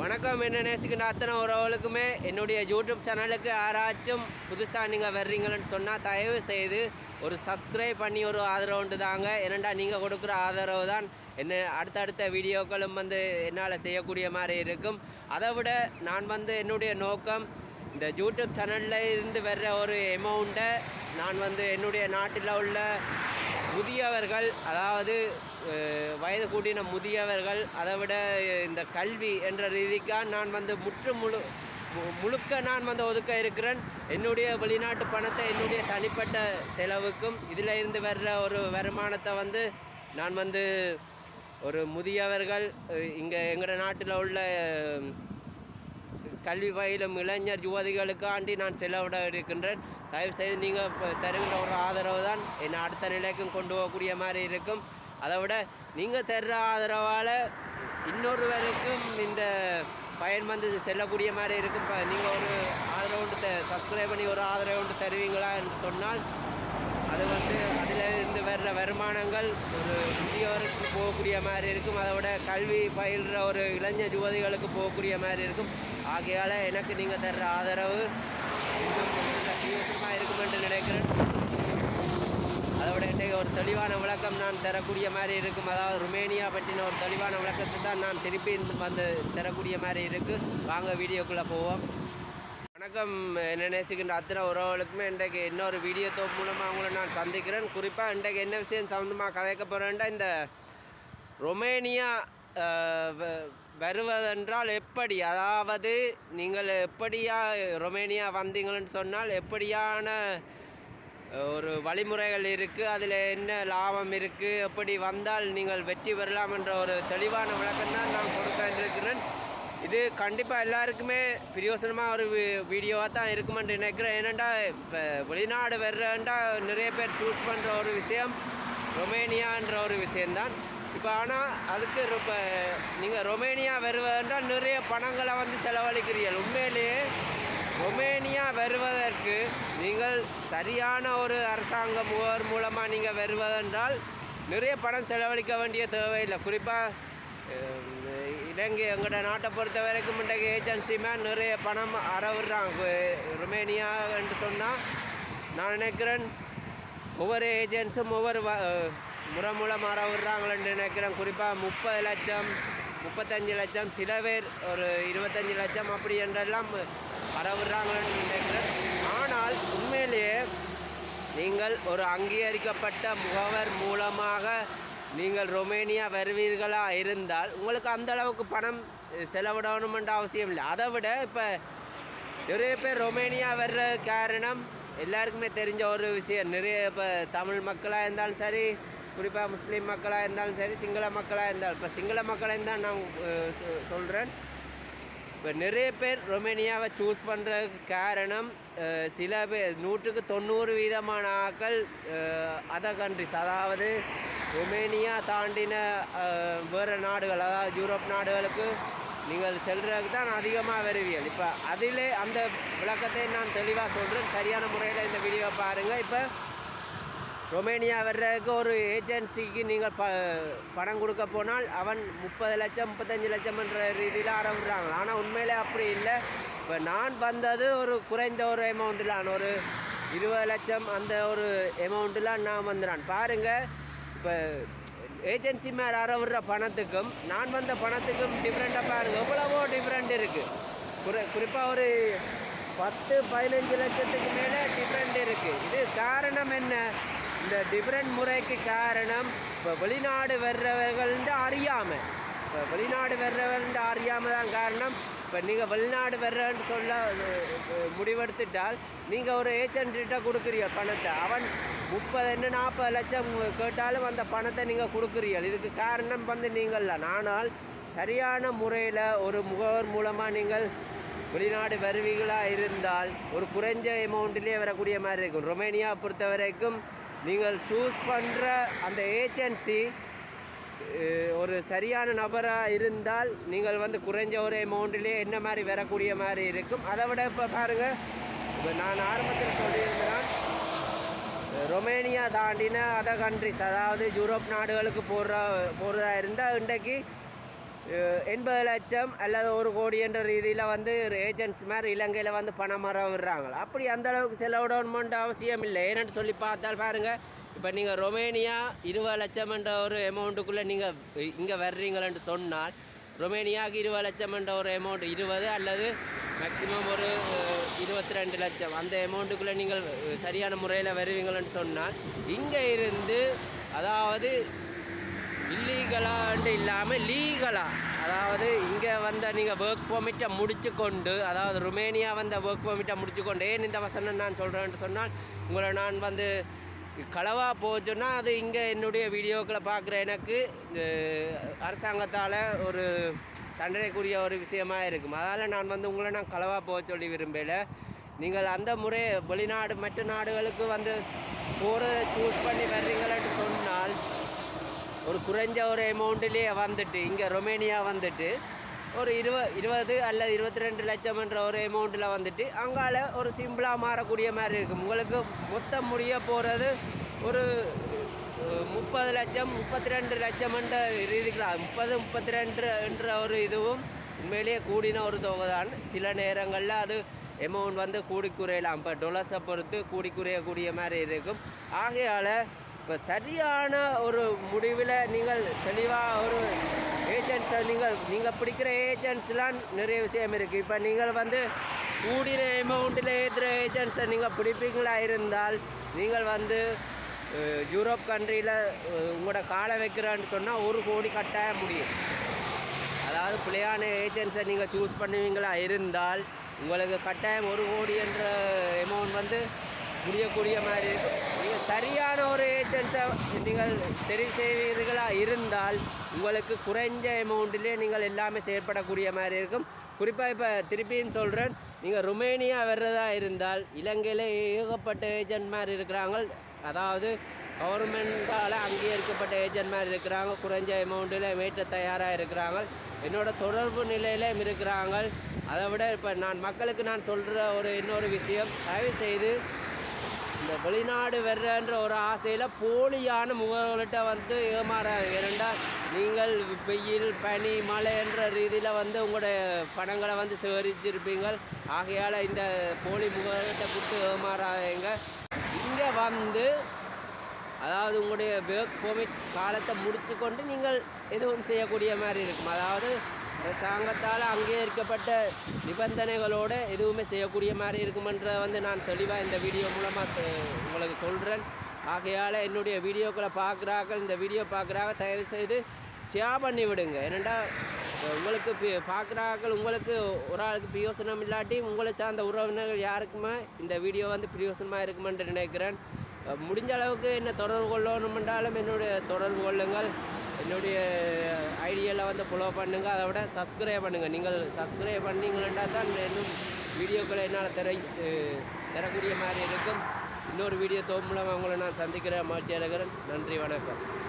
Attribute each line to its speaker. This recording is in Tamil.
Speaker 1: வணக்கம். என்ன நேசிக்கின்ற அத்தனை உறவுகளுக்குமே என்னுடைய யூடியூப் சேனலுக்கு யாராச்சும் புதுசாக நீங்கள் வர்றீங்கன்னு சொன்னால் தயவு செய்து ஒரு சப்ஸ்கிரைப் பண்ணி ஒரு ஆதரவுண்டு தாங்க ஏனெண்டா நீங்கள் கொடுக்குற ஆதரவு தான் என்ன அடுத்தடுத்த வீடியோக்களும் வந்து என்னால் செய்யக்கூடிய மாதிரி இருக்கும். அதை விட நான் வந்து என்னுடைய நோக்கம் இந்த யூடியூப் சேனலில் இருந்து வர்ற ஒரு எமௌண்ட்டை நான் வந்து என்னுடைய நாட்டில் உள்ள முதியவர்கள் அதாவது வயது கூட்டின முதியவர்கள் அதை விட இந்த கல்வி என்ற ரீதிக்காக நான் வந்து முற்று முழு மு- முழுக்க நான் வந்து ஒதுக்க இருக்கிறேன். என்னுடைய வெளிநாட்டு பணத்தை என்னுடைய தனிப்பட்ட செலவுக்கும் இதில் இருந்து வர்ற ஒரு வருமானத்தை வந்து நான் வந்து ஒரு முதியவர்கள் இங்கே எங்கள் நாட்டில் உள்ள கல்வி பயிலும் இளைஞர் யுவதிகளுக்காண்டி நான் செலவிட இருக்கின்றேன். தயவு செய்து நீங்கள் தருகிற ஒரு ஆதரவு தான் என்னை அடுத்த நிலைக்கும் கொண்டு போகக்கூடிய மாதிரி இருக்கும். அதை விட நீங்கள் தர்ற ஆதரவால் இன்னொருவருக்கும் இந்த பயன் வந்து செல்லக்கூடிய மாதிரி இருக்கும். இப்போ நீங்கள் ஒரு ஆதரவு ஒன்று த சப்ஸ்கிரைப் பண்ணி ஒரு ஆதரவு ஒன்று தருவீங்களா என்று சொன்னால் அது வந்து அதில் இருந்து வர்ற வருமானங்கள் ஒரு முதியோருக்கு போகக்கூடிய மாதிரி இருக்கும். அதை விட கல்வி பயில்கிற ஒரு இளைஞர் யுவதிகளுக்கு போகக்கூடிய மாதிரி இருக்கும். ஆகையால் எனக்கு நீங்கள் தர்ற ஆதரவு இன்னும் பிரயோசனமாக இருக்கும் என்று நினைக்கிறேன். அதை விட இன்றைக்கு ஒரு தெளிவான விளக்கம் நான் தரக்கூடிய மாதிரி இருக்கும். அதாவது ருமேனியா பற்றின ஒரு தெளிவான விளக்கத்தை தான் நான் திருப்பி வந்து தரக்கூடிய மாதிரி இருக்குது வாங்க வீடியோக்குள்ளே போவோம். வணக்கம். என்ன நேசிக்கின்ற அத்தனை உறவுகளுக்குமே இன்றைக்கு இன்னொரு வீடியோ தோப்பு மூலமாக அவங்கள நான் சந்திக்கிறேன். குறிப்பாக இன்றைக்கு என்ன விஷயம் சம்மந்தமாக கதைக்க போகிறேன்டா இந்த ரொமேனியா வ- வருவதென்றால் எப்படி? அதாவது நீங்கள் எப்படியா ரொமேனியா வந்தீங்கன்னு சொன்னால் எப்படியான ஒரு வழிமுறைகள் இருக்குது அதில் என்ன லாபம் இருக்குது எப்படி வந்தால் நீங்கள் வெற்றி பெறலாம் என்ற ஒரு தெளிவான விளக்கம் தான் நான் கொடுக்க இருக்கிறேன் இது கண்டிப்பாக எல்லாருக்குமே பிரியோசனமாக ஒரு வீடியோவாக தான் இருக்குமென்று நினைக்கிறேன். ஏனெண்டா இப்போ வெளிநாடு வர்றேன்டா நிறைய பேர் சூஸ் பண்ணுற ஒரு விஷயம் ரொமேனியான்ற ஒரு விஷயந்தான் இப்போ ஆனால் அதுக்கு இப்போ நீங்கள் ரொமேனியா வருவதென்றால் நிறைய பணங்களை வந்து செலவழிக்கிறீர்கள். உண்மையிலேயே ரொமேனியா வருவதற்கு நீங்கள் சரியான ஒரு அரசாங்க முகவர் மூலமாக நீங்கள் வருவதென்றால் நிறைய பணம் செலவழிக்க வேண்டிய தேவையில்லை. குறிப்பாக இலங்கை எங்களோட நாட்டை பொறுத்த வரைக்கும் இன்றைக்கு ஏஜென்சி மேன் நிறைய பணம் அறவிடுறாங்க. ருமேனியா என்று சொன்னால் நான் நினைக்கிறேன் ஒவ்வொரு ஏஜென்ட்ஸும் ஒவ்வொரு முறை மூலம் விடுறாங்களேன்னு நினைக்கிறேன். குறிப்பாக முப்பது லட்சம் முப்பத்தஞ்சு லட்சம் சில பேர் ஒரு இருபத்தஞ்சி லட்சம் அப்படி என்றெல்லாம் அறவிடுறாங்களேன்னு நினைக்கிறேன். ஆனால் உண்மையிலேயே நீங்கள் ஒரு அங்கீகரிக்கப்பட்ட முகவர் மூலமாக நீங்கள் ரொமேனியா வருவீர்களா இருந்தால் உங்களுக்கு அந்த அளவுக்கு பணம் செலவிடணுமென்ற அவசியம் இல்லை. அதை விட இப்போ நிறைய பேர் ரொமேனியா வர்ற காரணம் எல்லாருக்குமே தெரிஞ்ச ஒரு விஷயம். நிறைய இப்போ தமிழ் மக்களாக இருந்தாலும் சரி குறிப்பாக முஸ்லீம் மக்களாக இருந்தாலும் சரி சிங்கள மக்களாக இருந்தாலும் இப்போ சிங்கள மக்களாக இருந்தால் நான் சொல்கிறேன் இப்போ நிறைய பேர் ரொமேனியாவை சூஸ் பண்ணுறதுக்கு காரணம் சில பேர் நூற்றுக்கு தொண்ணூறு வீதமான ஆக்கள் அதர் கண்ட்ரிஸ் அதாவது ரொமேனியா தாண்டின வேறு நாடுகள் அதாவது யூரோப் நாடுகளுக்கு நீங்கள் செல்கிறதுக்கு தான் அதிகமாக வருவீர்கள். இப்போ அதிலே அந்த விளக்கத்தை நான் தெளிவாக சொல்கிறேன் சரியான முறையில் இந்த வீடியோவை பாருங்கள் இப்போ ரொமேனியா வர்றதுக்கு ஒரு ஏஜென்சிக்கு நீங்கள் ப பணம் கொடுக்க போனால் அவன் முப்பது லட்சம் முப்பத்தஞ்சு லட்சம்ன்ற ரீதியில் ஆரம்பிடுறாங்க ஆனால் உண்மையிலே அப்படி இல்லை. இப்போ நான் வந்தது ஒரு குறைந்த ஒரு அமௌண்ட்டில் ஒரு இருபது லட்சம் அந்த ஒரு அமௌண்ட்டில் நான் வந்துடான் பாருங்கள் இப்போ ஏஜென்சி மேலே அறவிடுற பணத்துக்கும் நான் வந்த பணத்துக்கும் டிஃப்ரெண்ட்டாக பாருங்கள் எவ்வளவோ டிஃப்ரெண்ட் இருக்குது குறி குறிப்பாக ஒரு பத்து பதினஞ்சு லட்சத்துக்கு மேலே டிஃப்ரெண்ட் இருக்குது இது காரணம் என்ன? இந்த டிஃப்ரெண்ட் முறைக்கு காரணம் இப்போ வெளிநாடு வர்றவர்கள்ட்டு அறியாமல் இப்போ வெளிநாடு வர்றவர்கள்ட்டு அறியாமல் தான் காரணம். இப்போ நீங்கள் வெளிநாடு வர்றன்னு சொல்ல முடிவெடுத்துட்டால் நீங்கள் ஒரு ஏஜென்ட்டிட்ட கொடுக்குறீங்க பணத்தை. அவன் முப்பது என்ன நாற்பது லட்சம் கேட்டாலும் அந்த பணத்தை நீங்கள் கொடுக்குறீர்கள். இதுக்கு காரணம் வந்து நீங்கள் தான். ஆனால் சரியான முறையில் ஒரு முகவர் மூலமாக நீங்கள் வெளிநாடு வருவீர்களாக இருந்தால் ஒரு குறைஞ்ச அமௌண்ட்டிலே வரக்கூடிய மாதிரி இருக்கும். ரொமேனியா பொறுத்த வரைக்கும் நீங்கள் சூஸ் பண்ணுற அந்த ஏஜென்சி ஒரு சரியான நபராக இருந்தால் நீங்கள் வந்து குறைஞ்ச ஒரு அமௌண்ட்டிலே என்ன மாதிரி வரக்கூடிய மாதிரி இருக்கும். அதை விட இப்போ பாருங்கள் இப்போ நான் ஆரம்பத்தில் சொல்லியிருந்தேன் ரொமேனியா தாண்டின அதர் கண்ட்ரிஸ் அதாவது யூரோப் நாடுகளுக்கு போகிற போகிறதா இருந்தால் இன்றைக்கு எண்பது லட்சம் அல்லது ஒரு கோடி என்ற ரீதியில் வந்து ஏஜென்ட்ஸ் மாதிரி இலங்கையில் வந்து பணம் மர விடுறாங்களா? அப்படி அந்த அளவுக்கு செலவிடணுமென்ற அவசியம் இல்லை. ஏன்னு சொல்லி பார்த்தால் பாருங்கள் இப்போ நீங்கள் ரொமேனியா இருபது லட்சம் என்ற ஒரு அமௌண்ட்டுக்குள்ளே நீங்கள் இங்கே வர்றீங்களேன்னு சொன்னால் ரொமேனியாவுக்கு இருபது லட்சம் என்ற ஒரு அமௌண்ட் இருபது அல்லது மேக்ஸிமம் ஒரு இருபத்தி ரெண்டு லட்சம் அந்த அமௌண்ட்டுக்குள்ளே நீங்கள் சரியான முறையில் வருவீங்களேன்னு சொன்னால் இங்கே இருந்து அதாவது இல்லீகலான்ட்டு இல்லாமல் லீகலாக அதாவது இங்கே வந்த நீங்கள் ஒர்க் பர்மிட்டை முடித்து கொண்டு அதாவது ருமேனியா வந்த ஒர்க் பர்மிட்டை முடித்து கொண்டு ஏன் இந்த வசனம் நான் சொல்கிறேன்னு சொன்னால் உங்களை நான் வந்து களவாக போச்சுன்னா அது இங்கே என்னுடைய வீடியோக்களை பார்க்குற எனக்கு அரசாங்கத்தால் ஒரு தண்டனைக்குரிய ஒரு விஷயமா இருக்கும். அதனால் நான் வந்து உங்களை நான் களவாக போக சொல்லி விரும்பலை. நீங்கள் அந்த முறை வெளிநாடு மற்ற நாடுகளுக்கு வந்து போகிறத சூஸ் பண்ணி வர்றீங்களான்னு சொன்னால் ஒரு குறைஞ்ச ஒரு அமௌண்ட்லேயே வந்துட்டு இங்கே ரொமேனியா வந்துட்டு ஒரு இருவ இருபது அல்லது இருபத்தி ரெண்டு லட்சம் என்ற ஒரு அமௌண்ட்டில் வந்துட்டு அங்கால ஒரு சிம்பிளாக மாறக்கூடிய மாதிரி இருக்கும் உங்களுக்கு மொத்தம் முடிய போகிறது ஒரு முப்பது லட்சம் முப்பத்தி ரெண்டு லட்சம் என்ற முப்பது முப்பத்தி ரெண்டு என்ற ஒரு இதுவும் உண்மையிலேயே கூடின ஒரு தொகை தான் சில நேரங்களில் அது அமௌண்ட் வந்து கூடி குறையலாம். இப்போ டொலர்ஸை பொறுத்து கூடி குறையக்கூடிய மாதிரி இருக்கும். ஆகையால் இப்போ சரியான ஒரு முடிவில் நீங்கள் தெளிவாக ஒரு ஏஜென்ட்ஸை நீங்கள் நீங்கள் பிடிக்கிற ஏஜென்ட்ஸ்லாம் நிறைய விஷயம் இருக்குது இப்போ நீங்கள் வந்து கூடின அமௌண்ட்டில் ஏற்றுற ஏஜென்ட்ஸை நீங்கள் பிடிப்பீங்களா இருந்தால் நீங்கள் வந்து யூரோப் கண்ட்ரியில் உங்களோட காலை வைக்கிறேன்னு சொன்னால் ஒரு கோடி கட்டாயம் முடியும். அதாவது பிள்ளையான ஏஜென்ட்ஸை நீங்கள் சூஸ் பண்ணுவீங்களா இருந்தால் உங்களுக்கு கட்டாயம் ஒரு கோடி என்ற அமௌண்ட் வந்து முடியக்கூடிய மாதிரி இருக்கும். சரியான ஒரு ஏஜென்ட்ஸை நீங்கள் தெரிவு செய்வீர்களாக இருந்தால் உங்களுக்கு குறைஞ்ச அமௌண்ட்டிலே நீங்கள் எல்லாமே செயற்படக்கூடிய மாதிரி இருக்கும். குறிப்பாக இப்போ திருப்பியும் சொல்கிறேன் நீங்கள் ருமேனியா வர்றதா இருந்தால் இலங்கையில் ஏகப்பட்ட ஏஜென்ட் மாதிரி இருக்கிறாங்க. அதாவது கவர்மெண்டால் அங்கீகரிக்கப்பட்ட ஏஜென்ட் மாதிரி இருக்கிறாங்க. குறைஞ்ச அமௌண்ட்டில் மீட்ட தயாராக இருக்கிறாங்க. என்னோடய தொடர்பு நிலையிலும் இருக்கிறாங்க. அதை விட இப்போ நான் மக்களுக்கு நான் சொல்கிற ஒரு இன்னொரு விஷயம் தயவு செய்து இந்த வெளிநாடு வர்றன்ற ஒரு ஆசையில் போலியான முகவர்கள்ட்ட வந்து ஏமாறாங்க ஏனென்றால் நீங்கள் வெயில் பனி மழை என்ற ரீதியில் வந்து உங்களுடைய பணங்களை வந்து சேகரிச்சிருப்பீங்கள் ஆகையால் இந்த போலி முகவர்கள்ட்ட கொடுத்து ஏமாறாதீங்க. இங்கே வந்து அதாவது உங்களுடைய ஒர்க் பெர்மிட் காலத்தை முடித்து கொண்டு நீங்கள் எதுவும் செய்யக்கூடிய மாதிரி இருக்கும். அதாவது அரசாங்கத்தால் அங்கீகரிக்கப்பட்ட நிபந்தனைகளோடு எதுவுமே செய்யக்கூடிய மாதிரி இருக்குமென்ற வந்து நான் தெளிவாக இந்த வீடியோ மூலமாக உங்களுக்கு சொல்கிறேன் ஆகையால் என்னுடைய வீடியோக்களை பார்க்குறாக்கள் இந்த வீடியோ பார்க்குறாங்க தயவு செய்து ஷேர் பண்ணி விடுங்க. ஏனெண்டா உங்களுக்கு பார்க்குறாக்கள் உங்களுக்கு ஒரு ஆளுக்கு பிரயோசனம் இல்லாட்டி உங்களை சார்ந்த உறவினர்கள் யாருக்குமே இந்த வீடியோ வந்து பிரயோசனமாக இருக்குமென்று நினைக்கிறேன். முடிஞ்ச அளவுக்கு என்ன தொடர்பு கொள்ளணுமென்றாலும் என்னுடைய தொடர்பு கொள்ளுங்கள். என்னுடைய ஐடியாவில் வந்து ஃபாலோ பண்ணுங்கள் அதை விட சப்ஸ்கிரைப் பண்ணுங்கள் நீங்கள் சப்ஸ்கிரைப் பண்ணீங்கன்னா தான் இன்னும் வீடியோக்களை என்னால் தர தரக்கூடிய மாதிரி இருக்கும். இன்னொரு வீடியோ தோம்புல அவங்களை நான் சந்திக்கிறேன். மகிழ்ச்சி அடைகிறேன் நன்றி வணக்கம்.